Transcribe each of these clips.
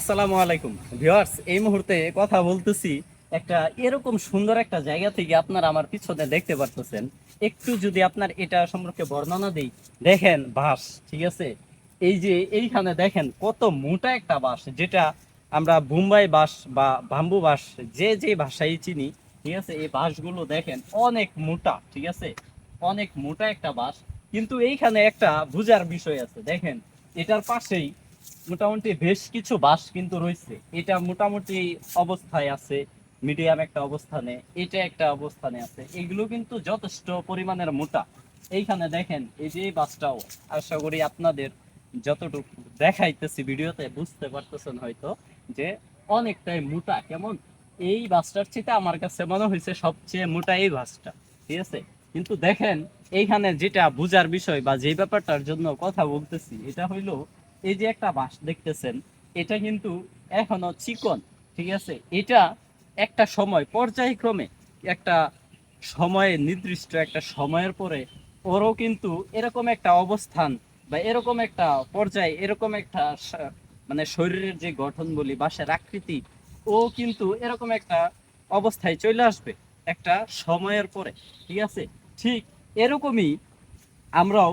আসসালামু আলাইকুম। ভিউয়ার্স, এই মুহূর্তে কথা বলতেছি একটা এরকম সুন্দর একটা জায়গা থেকে আপনারা আমার পিছনে দেখতে পারতেছেন। একটু যদি আপনার এটা সম্পর্কে বর্ণনা দেই, দেখেন বাঁশ, ঠিক আছে? এই যে এইখানে দেখেন কত মোটা একটা বাঁশ, যেটা আমরা বোম্বাই বাঁশ বা বাম্বু বাঁশ যে যে ভাষায় চিনি, ঠিক আছে? এই বাঁশগুলো দেখেন অনেক মোটা, ঠিক আছে? অনেক মোটা একটা বাঁশ। কিন্তু এইখানে একটা বুঝার বিষয় আছে, দেখেন? এটার পাশেই মোটামুটি বেশ কিছু বাস কিন্তু রয়েছে। এটা মোটামুটি অবস্থায় আছে, মিডিয়াম একটা অবস্থানে, এটা একটা অবস্থানে আছে। এগুলো কিন্তু যথেষ্ট পরিমাণের মোটা। এইখানে দেখেন, এই যে বাসটাও, আশা করি আপনাদের যতটুকু দেখাইতেছি ভিডিওতে বুঝতে পারতেছেন হয়তো, যে অনেকটাই মোটা। কেমন? এই বাসটার চেয়ে আমার কাছে মনে হয়েছে সবচেয়ে মোটা এই বাসটা, ঠিক আছে? কিন্তু দেখেন, এইখানে যেটা বুঝার বিষয় বা যে ব্যাপারটার জন্য কথা বলতেছি, এটা হইল এই যে একটা বাঁশ দেখতেছেন, এটা কিন্তু এখনও চিকন, ঠিক আছে? এটা একটা সময়, পর্যায়ক্রমে একটা সময়ে, নির্দিষ্ট একটা সময়ের পরে ওরও কিন্তু এরকম একটা অবস্থান বা এরকম একটা পর্যায়ে, এরকম একটা মানে শরীরের যে গঠন বলি বাঁশের আকৃতি, ও কিন্তু এরকম একটা অবস্থায় চলে আসবে একটা সময়ের পরে, ঠিক আছে? ঠিক এরকমই আমরাও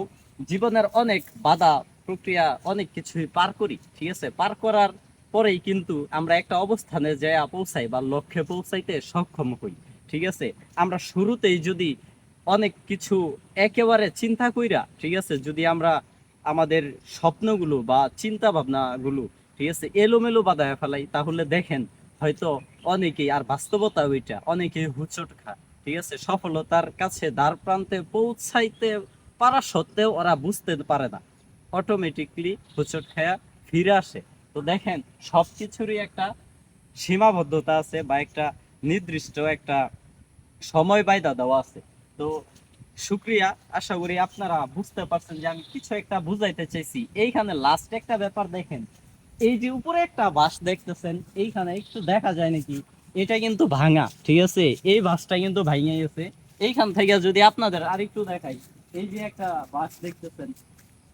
জীবনের অনেক বাধা প্রক্রিয়া অনেক কিছুই পার করি, ঠিক আছে? পার করার পরেই কিন্তু আমরা একটা অবস্থানে যায় পৌঁছাই বা লক্ষ্যে পৌঁছাইতে সক্ষম হই, ঠিক আছে? আমরা শুরুতেই যদি অনেক কিছু একেবারে চিন্তা কইরা, ঠিক আছে? যদি আমরা আমাদের স্বপ্নগুলো বা চিন্তা ভাবনাগুলো ঠিক আছে, এলোমেলো বাদায় ফেলাই, তাহলে দেখেন হয়তো অনেকেই, আর বাস্তবতা ওইটা, অনেকেই হুচট খা ঠিক আছে? সফলতার কাছে দ্বার প্রান্তে পৌঁছাইতে পারা সত্ত্বেও ওরা বুঝতে পারে না। অটোমেটিকলি হুচট খায়া ফিরে আসে। তো দেখেন সব কিছুরই একটা সীমাবদ্ধতা আছে বা একটা নির্দিষ্ট একটা সময় বাইদা দেওয়া আছে। তো শুক্রিয়া, আশা করি আপনারা বুঝতে পারছেন যে আমি কিছু একটা বুঝাইতে চাইছি। এইখানে লাস্ট একটা ব্যাপার দেখেন, এই যে উপরে একটা বাস দেখতেছেন, এইখানে একটু দেখা যায় নাকি? এটা কিন্তু ভাঙা, ঠিক আছে? এই বাসটা কিন্তু ভাঙে গেছে এইখান থেকে যদি আপনাদের আরেকটু দেখাই, এই যে একটা বাস দেখতেছেন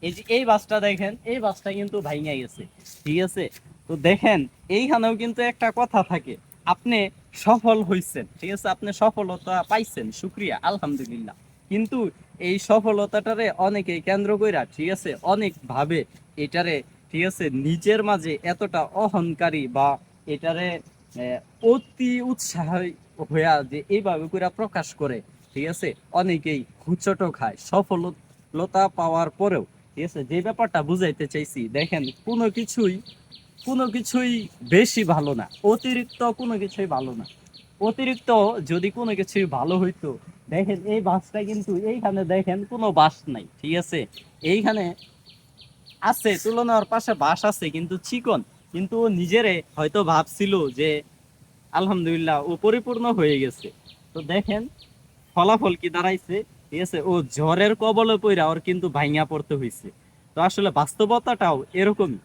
এই যে এই বাসটা দেখেন, এই বাসটা কিন্তু ভাঙে গেছে, ঠিক আছে? তো দেখেন, এইখানেও কিন্তু একটা কথা থাকে, আপনি সফল হইছেন, ঠিক আছে? আপনি সফলতা পাইছেন, শুক্রিয়া, আলহামদুলিল্লাহ। কিন্তু এই সফলতাটারে অনেকে কেন্দ্র কইরা, ঠিক আছে? অনেক ভাবে এটারে, ঠিক আছে? নিজের মাঝে এতটা অহংকারী বা এটারে অতি উৎসাহ হইয়া যে এইভাবে কইরা প্রকাশ করে, ঠিক আছে? অনেকেই হুচট খায়। সফলতা পাওয়ার পরেও ঠিক আছে? যে ব্যাপারটা বুঝাইতে চাইছি, দেখেন, কোনো কিছুই কোনো কিছুই বেশি ভালো না, অতিরিক্ত কোনো কিছুই ভালো না। অতিরিক্ত যদি কোনো কিছুই ভালো হইতো, দেখেন, এই বাসটা কিন্তু এইখানে দেখেন কোনো বাস নাই, ঠিক আছে? এইখানে আছে, তুলনার পাশে বাস আছে, কিন্তু চিকন। কিন্তু ও নিজেরে হয়তো ভাবছিল যে, আলহামদুলিল্লাহ, ও পরিপূর্ণ হয়ে গেছে। তো দেখেন, ফলাফল কি দাঁড়াইছে? ঠিক আছে? ও ঝড়ের কবলে পইরা ওর কিন্তু ভাইঙা পড়তে হইছে। তো আসলে বাস্তবতাটাও এরকমই।